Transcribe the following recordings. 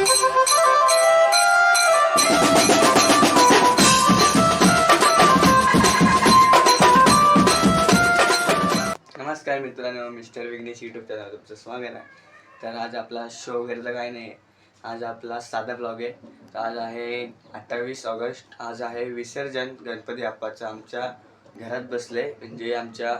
नमस्कार मित्रांनो mister Vighnesh YouTube channel तुमचं स्वागत आहे. तर आज आपला शो वगैरेचं काही नाही. आज आपला साधा ब्लॉग आहे. तर आज आहे अठ्ठावीस ऑगस्ट. आज आहे विसर्जन गणपती बाप्पाचं. आमच्या घरात बसले. म्हणजे आमच्या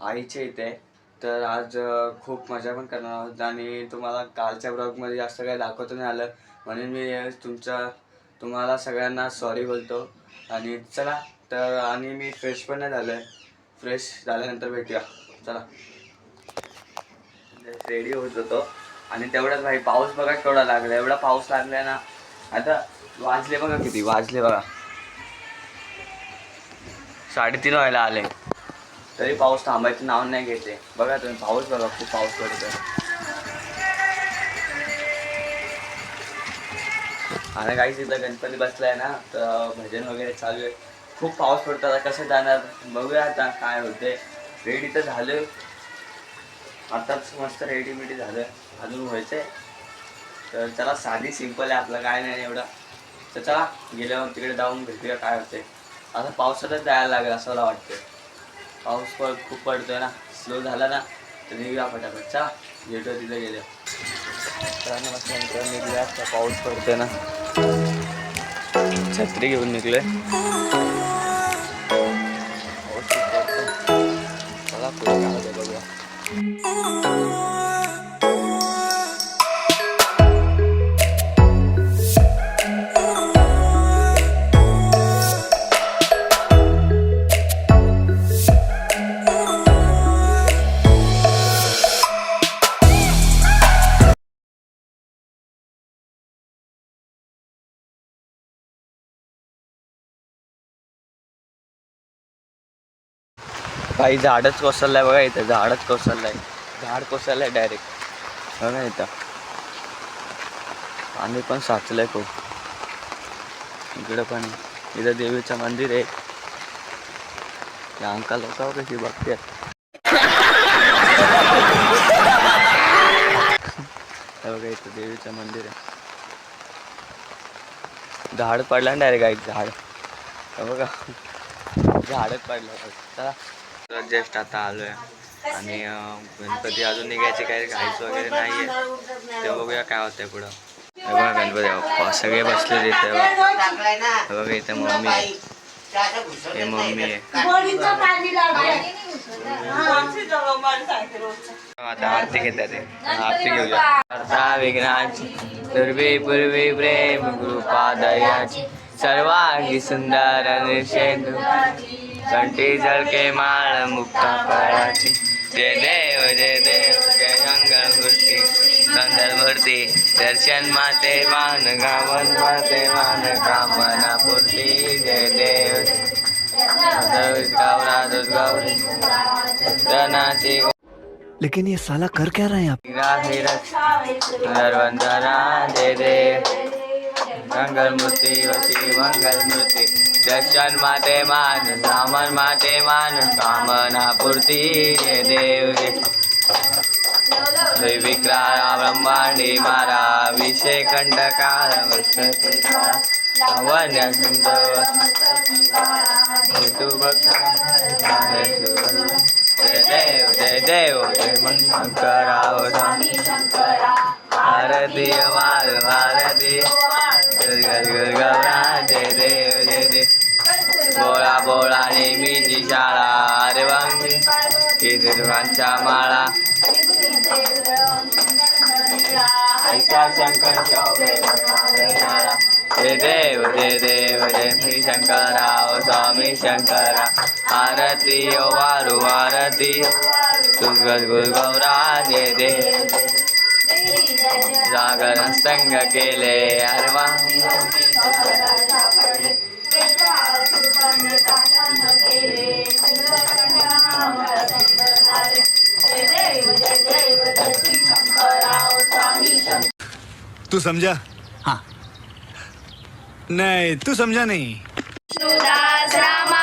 आईच्या इथे. तर आज खूप मजा पण करणार आहोत. आणि तुम्हाला कालच्या ब्लॉगमध्ये जास्त काही दाखवता नाही आलं. म्हणून मी तुमचा तुम्हाला सगळ्यांना सॉरी बोलतो. आणि चला तर आणि मी फ्रेश पण नाही झालं आहे फ्रेश झाल्यानंतर भेटूया. चला. रेडी होत होतो. आणि तेवढाच भाई पाऊस बघा केवढा लागला. एवढा पाऊस लागलाय ना. आता वाजले बघा किती. वाजले बघा. साडेतीन व्हायला आले. तरी पाऊस थांबायचं नाव नाही घेते बघा तुम्ही पाऊस बघा खूप पाऊस पडतो आणि काहीच इथं गणपती बसलाय ना तर भजन वगैरे चालू आहे. खूप पाऊस पडतो आता कसं जाणार? बघूया आता काय होते रेडी तर झालं. आताच मस्त रेडी बिडी झालं. अजून व्हायचंय. तर चला साधी सिंपल आहे आपलं काय नाही एवढं. तर चला गेल्यावर तिकडे जाऊन भेटूया काय होते आता पावसातच जायला लागेल असं मला वाटतं पाऊस पण खूप पडतोय ना. स्लो झाला ना तर निघूया फटाफट. चा गेटवर तिथे गेले. तर निघूया. आता पाऊस पडतोय ना. छत्री घेऊन निघले चला पुढे बघूया. काही झाडच कोसळलंय बघा इथं. झाडच कोसळलंय. झाड कोसळलंय डायरेक्ट बघा इथं. पाणी पण साचलंय खूप. इकडं पण इथं देवीचं मंदिर आहे. त्या अंका लोक कशी बघते बघा इथं देवीचं मंदिर आहे. झाड पडलं डायरेक्ट आहे झाड. बघा. झाडच पडलं. चला. तर जस्ट आता आलोय आणि अं, गणपती अजून निघायचे काही घाईच वगैरे नाहीये. ते बघूया काय होतंय पुढं. बघा गणपती बाप्पा सगळे बसले तिथे बघा. इथे मम्मी आहे. हे मम्मी आहे. आता आरती घेतात आरती घेऊया. आता विघ्नाची पूर्वी पूर्वी प्रेम कृपा दयाची सर्वांगी सुंदर निषेध कंठी झळके माळ मुक्ता फळाची जय देव जय देव जय मंगल मूर्ती। सुंदर मूर्ती दर्शन माते मान गावन माते मान कामना पूर्ती। जय देव। गावरा गौरी धनाची लेकिन ये साला कर क्या रहे हैं आप वंदना जय देव। मंगल मूर्ती वशी मंगल मूर्ती। दर्शन माते मान सामन माते मान कामना पूर्ती जय देव। जय जय विक्राळा ब्रह्मांडी मारा विषय कंटकाळ वन्य सुंदर तू जय देव जय देव जय मन शंकराव भारतीय माल भारतीय गौरा जय देव जय देव बोळा बोळा नेहमीची शाळा. अरे वांगी माळा. ऐसा शंकर देव जय देव जय श्री शंकराव स्वामी शंकरा. आरती ओ वारू आरती तुझ गौरा जय देव. जागरण संग केले अरवा वा तू समझा हाँ नहीं तू समझा नहीं विष्णुदास रामा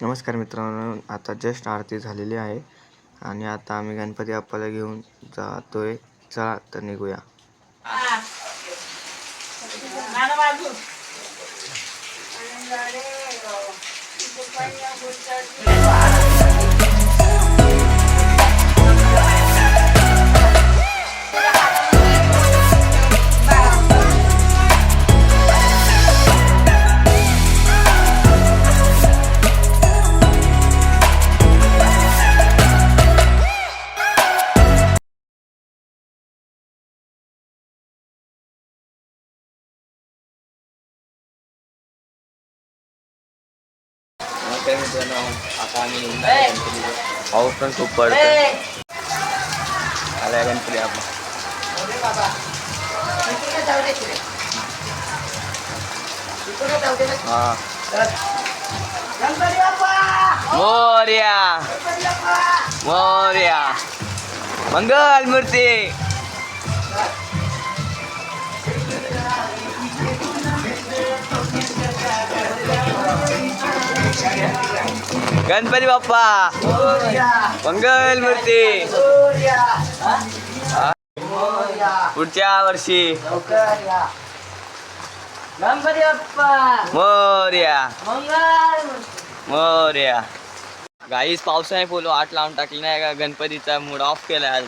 नमस्कार मित्रांनो आता जस्ट आरती झालेली आहे आणि आता आम्ही गणपती बाप्पाला घेऊन जातोय. चला तर निघूया. नमस्कार मित्रांनो आता आम्ही निघणार आहे गणपतीचं. पाऊस पण खूप पडतो आलाय गणपती आपला हा गणपती बाप्पा. मंगल मूर्ती. पुढच्या वर्षी. गणपती बाप्पा. मोर्या. मंगल मोर्या. गाईस पावसाने फुल वाट लावून टाकली नाही का? गणपतीचा मूड ऑफ केला आज.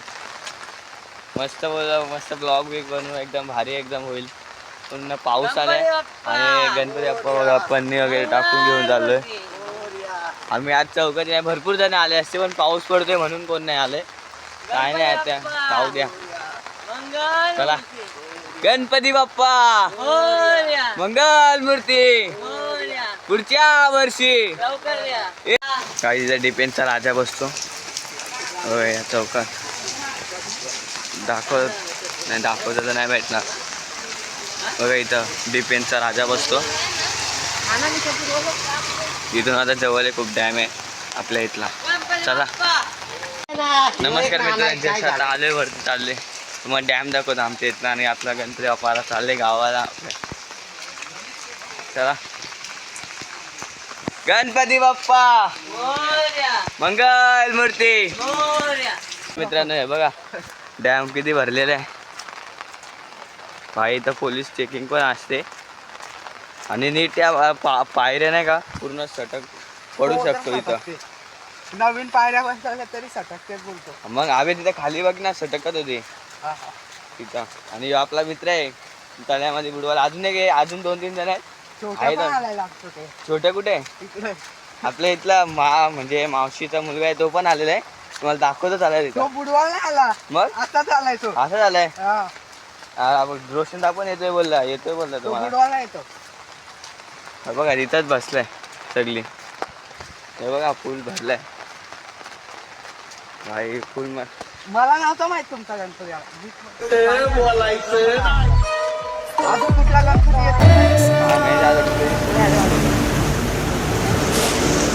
मस्त बोल मस्त ब्लॉग बिग बनवू एकदम भारी एकदम होईल. पूर्ण पाऊस आलाय. आणि गणपती बाप्पा बघा पन्नी वगैरे टाकून घेऊन चाललोय. आम्ही आज चौकात नाही भरपूर जण आले असते पण पाऊस पडतोय म्हणून कोण नाही आले. काय नाही आता जाऊ द्या. चला. गणपती बाप्पा. मंगल मूर्ती. पुढच्या वर्षी. तिचा डिपेंडचा राजा बसतो. होय या चौकात. दाखव नाही दाखवता तर नाही भेटणार. बघा इथं डिपेंडचा राजा बसतो. इथून आता जवळ आहे खूप डॅम आहे आपल्या इथला. चला. नमस्कार जस्ट आता आलोय वरती चालले तुम्हाला डॅम दाखवतो आमच्या इथला आणि आपला गणपती बाप्पाला चालले गावाला. आपल्या चला. गणपती बाप्पा! मंगल मूर्ती! मित्रांनो हे बघा. डॅम किती भरलेला आहे. भाई इथं पोलीस चेकिंग पण असते. आणि नीट त्या पा- पायऱ्या नाही का पूर्ण सटक पडू शकतो इथं. नवीन पायऱ्या बसवल्या तरी सटकते बोलतो. मग आवे तिथं खाली बघ ना सटकत होती. तिथं आणि आपला मित्र आहे तळ्यामध्ये बुडवायला. अजून एक आहे, अजून दोन तीन जण आहेत. छोटा आहे पण ना. आलाय लागतो ते. छोटे कुठे? इकडे. आपल्या इथला मा म्हणजे मावशीचा मुलगा आहे तो पण आलेला आहे. तुम्हाला दाखवतो चालेल तो तिथं बुडवायला आला. मग? आताच आलाय तो. असं झालंय हा. रोशन दाखवून येतोय बोलला येतोय बोलला तो तुम्हाला. बुडवायला येतो. हा बघा तिथंच बसलाय सगळी. हे बघा फुल भरलाय. भाई फुल मला नव्हतं माहीत तुमचा गणपती आला. अजून कुठला गणपती येतो? हा.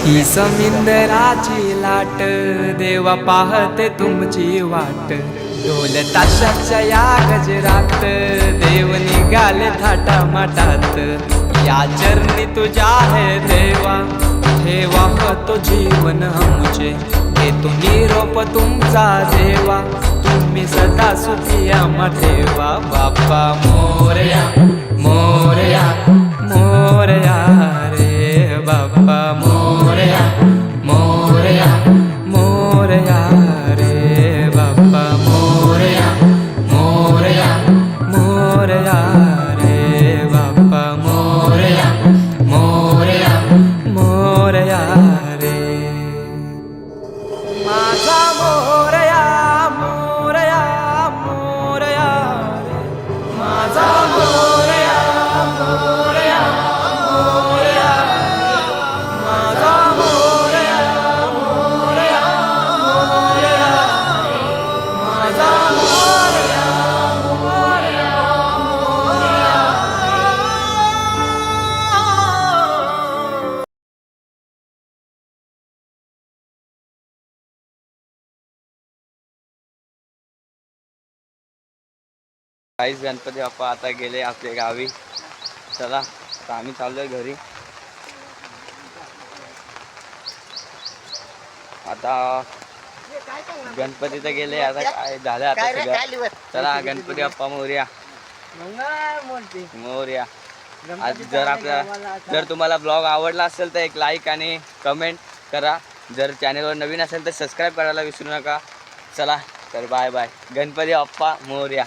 ही समिंदराची लाट देवा पाहते तुमची वाट. ढोल ताशाच्या या गजरात देव निघाले थाटा माटात या चरणी तुझ्या आहे देवा. ठेवा तो जीवन आमचे तुम्ही निरोप तुमचा देवा तुम्ही सदा सुखी आम्हा ठेवा. बाप्पा मोरया मोरया मोरया रे. बाप्पा मोरया. काहीच गणपती बाप्पा आता गेले आपल्या गावी. चला आता आम्ही चाललोय घरी. आता गणपती तर गेले आता काय झालं आता सगळं? चला गणपती बाप्पा मोर्या. मोर्या. आज जर आपल्या जर तुम्हाला ब्लॉग आवडला असेल तर एक लाईक आणि कमेंट करा. जर चॅनलवर नवीन असेल तर सबस्क्राईब करायला विसरू नका. चला तर बाय बाय. गणपती बाप्पा मोर्या.